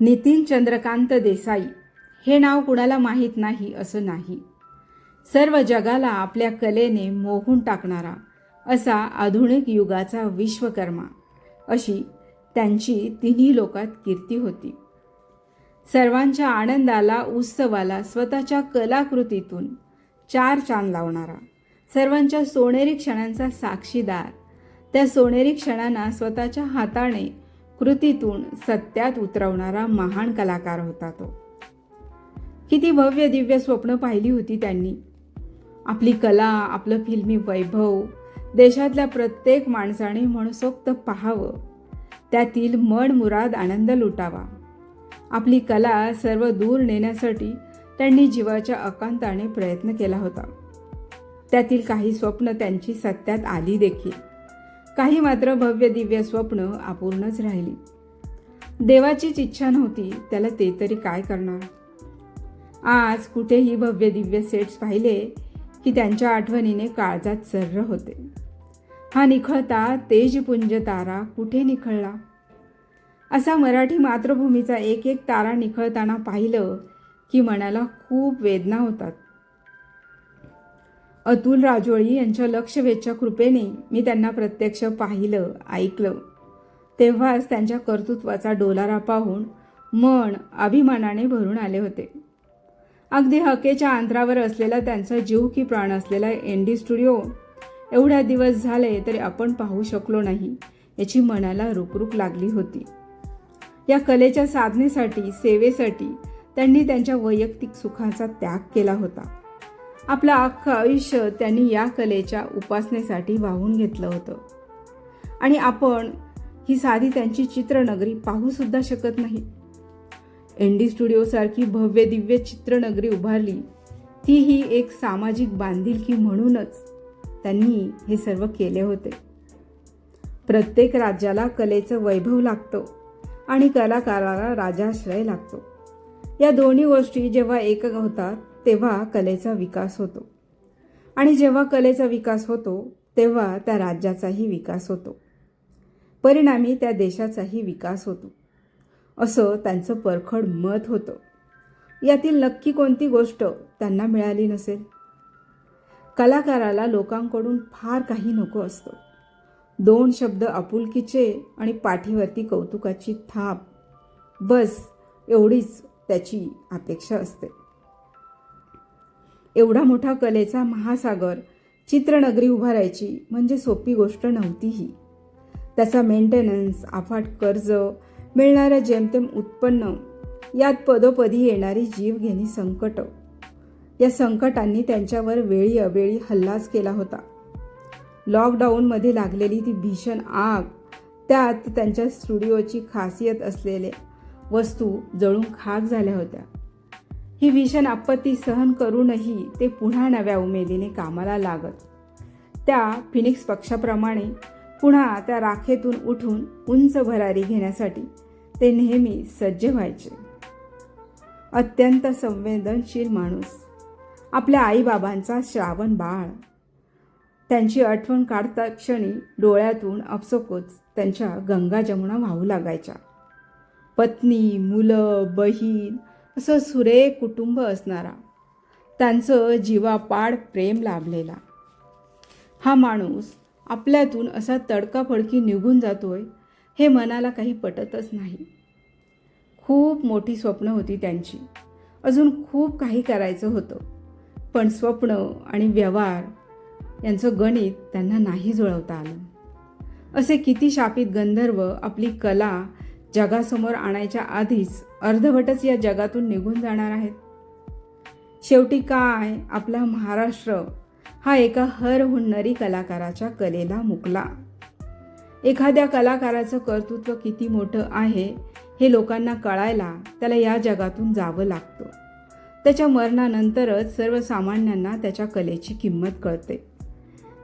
नितीन चंद्रकांत देसाई. हे नाव कुणाला माहीत नाही असं नाही. सर्व जगाला आपल्या कलेने मोहून टाकणारा असा आधुनिक युगाचा विश्वकर्मा अशी त्यांची तिन्ही लोकात कीर्ती होती. सर्वांच्या आनंदाला उत्सवाला स्वतःच्या कलाकृतीतून चार चांद लावणारा सर्वांच्या सोनेरी क्षणांचा साक्षीदार त्या सोनेरी क्षणांना स्वतःच्या हाताने कृतीतून सत्यात उतरवणारा महान कलाकार होता तो. किती भव्य दिव्य स्वप्न पाहिली होती त्यांनी. आपली कला आपलं फिल्मी वैभव देशातल्या प्रत्येक माणसाने मनसोक्त पाहावं. त्यातील मन मुराद आनंद लुटावा. आपली कला सर्व दूर नेण्यासाठी त्यांनी जीवाच्या अकांताने प्रयत्न केला होता. त्यातील काही स्वप्न त्यांची सत्यात आली देखील. काही मात्र भव्य दिव्य स्वप्न अपूर्णच राहिली. देवाचीच इच्छा नव्हती त्याला ते तरी काय करणार? आज कुठेही भव्य दिव्य सेट्स पाहिले की त्यांच्या आठवणीने काळजात सर्र होते. हा निखळता तेजपुंज तारा कुठे निखळला? असा मराठी मातृभूमीचा एक एक तारा निखळताना पाहिलं की मनाला खूप वेदना होतात. अतुल राजोळी यांच्या लक्षवेधच्या कृपेने मी त्यांना प्रत्यक्ष पाहिलं ऐकलं. तेव्हाच त्यांच्या कर्तृत्वाचा डोलारा पाहून मन अभिमानाने भरून आले होते. अगदी हकेच्या अंतरावर असलेला त्यांचा जीव की प्राण असलेला एन डी स्टुडिओ एवढ्या दिवस झाले तरी आपण पाहू शकलो नाही याची मनाला रुकरुक लागली होती. या कलेच्या साधनेसाठी सेवेसाठी त्यांनी त्यांच्या वैयक्तिक सुखाचा त्याग केला होता. आपलं अख्खं आयुष्य त्यांनी या कलेच्या उपासनेसाठी वाहून घेतलं होतं. आणि आपण ही साधी त्यांची चित्रनगरी पाहूसुद्धा शकत नाही. एन डी स्टुडिओसारखी भव्य दिव्य चित्रनगरी उभारली ती ही एक सामाजिक बांधिलकी म्हणूनच त्यांनी हे सर्व केले होते. प्रत्येक राज्याला कलेचं वैभव लागतं आणि कलाकाराला राजाश्रय लागतो. या दोन्ही गोष्टी जेव्हा एक होतात तेव्हा कलेचा विकास होतो. आणि जेव्हा कलेचा विकास होतो तेव्हा त्या राज्याचाही विकास होतो. परिणामी त्या देशाचाही विकास होतो. असं त्यांचं परखड मत होतं. यातील नक्की कोणती गोष्ट त्यांना मिळाली नसेल? कलाकाराला लोकांकडून फार काही नको असतं. दोन शब्द आपुलकीचे आणि पाठीवरती कौतुकाची थाप. बस एवढीच त्याची अपेक्षा असते. एवढा मोठा कलेचा महासागर चित्रनगरी उभारायची म्हणजे सोपी गोष्ट नव्हतीही. त्याचा मेंटेनन्स अफाट कर्ज मिळणारं जेमतेम उत्पन्न यात पदोपदी येणारी जीवघेणी संकट. या संकटांनी त्यांच्यावर वेळी अवेळी हल्लाच केला होता. लॉकडाऊनमध्ये लागलेली ती भीषण आग त्यात त्यांच्या स्टुडिओची खासियत असलेल्या वस्तू जळून खाक झाल्या होत्या. ही भीषण आपत्ती सहन करूनही ते पुन्हा नव्या उमेदीने कामाला लागत. त्या फिनिक्स पक्षाप्रमाणे पुन्हा त्या राखेतून उठून उंच भरारी घेण्यासाठी ते नेहमी सज्ज व्हायचे. अत्यंत संवेदनशील माणूस. आपल्या आईबाबांचा श्रावण बाळ. त्यांची आठवण काढता क्षणी डोळ्यातून अपसोकोच त्यांच्या गंगा जमुना वाहू लागायच्या. पत्नी मुलं बहीण असं सुरे कुटुंब असणारा. त्यांचं जीवापाड प्रेम लाभलेला. हा माणूस आपल्यातून असा तडकाफडकी निघून जातोय हे मनाला काही पटतच नाही. खूप मोठी स्वप्न होती त्यांची. अजून खूप काही करायचं होतं. पण स्वप्न आणि व्यवहार यांचं गणित त्यांना नाही जुळवता आलं. असे किती शापित गंधर्व आपली कला जगासमोर आणायच्या आधीच अर्धवटच या जगातून निघून जाणार आहेत. शेवटी काय? आपला महाराष्ट्र हा एका हर हुन्नरी कलाकाराच्या कलेला मुकला. एखाद्या कलाकाराचं कर्तृत्व किती मोठं आहे हे लोकांना कळायला त्याला या जगातून जावं लागतं. त्याच्या मरणानंतरच सर्वसामान्यांना त्याच्या कलेची किंमत कळते.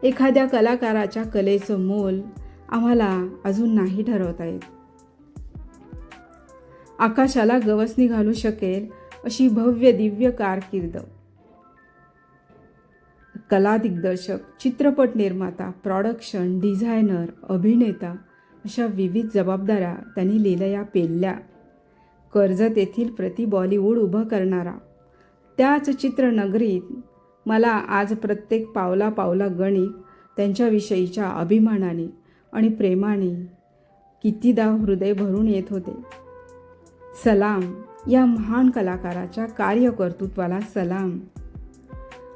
एखाद्या कलाकाराच्या कलेचं मोल आम्हाला अजून नाही ठरवता येत. आकाशाला गवसणी घालू शकेल अशी भव्य दिव्य कारकीर्द. कला दिग्दर्शक चित्रपट निर्माता प्रॉडक्शन डिझायनर अभिनेता अशा विविध जबाबदाऱ्या त्यांनी लिहिल्या पेलल्या कर्जत येथील प्रति बॉलिवूड उभं करणारा. त्याच चित्रनगरीत मला आज प्रत्येक पावला पावला गणित त्यांच्याविषयीच्या अभिमानाने आणि प्रेमाने कितीदा हृदय भरून येत होते. सलाम या महान कलाकाराच्या कार्यकर्तृत्वाला सलाम.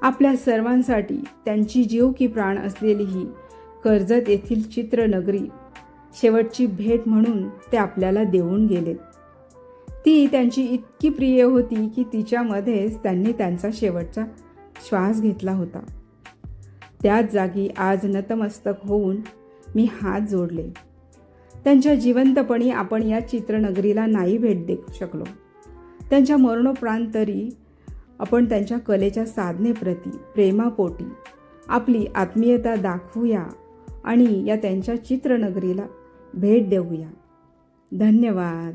आपल्या सर्वांसाठी त्यांची जीव की प्राण असलेली ही कर्जत येथील चित्रनगरी शेवटची भेट म्हणून ते आपल्याला देऊन गेलेत. ती त्यांची इतकी प्रिय होती की तिच्यामध्येच त्यांनी त्यांचा शेवटचा श्वास घेतला होता. त्याच जागी आज नतमस्तक होऊन मी हात जोडले. त्यांच्या जिवंतपणी आपण या चित्रनगरीला नाही भेट देऊ शकलो. त्यांच्या मरणोपरांत तरी आपण त्यांच्या कलेच्या साधनेप्रती प्रेमापोटी आपली आत्मीयता दाखवूया आणि या त्यांच्या चित्रनगरीला भेट देऊया. धन्यवाद.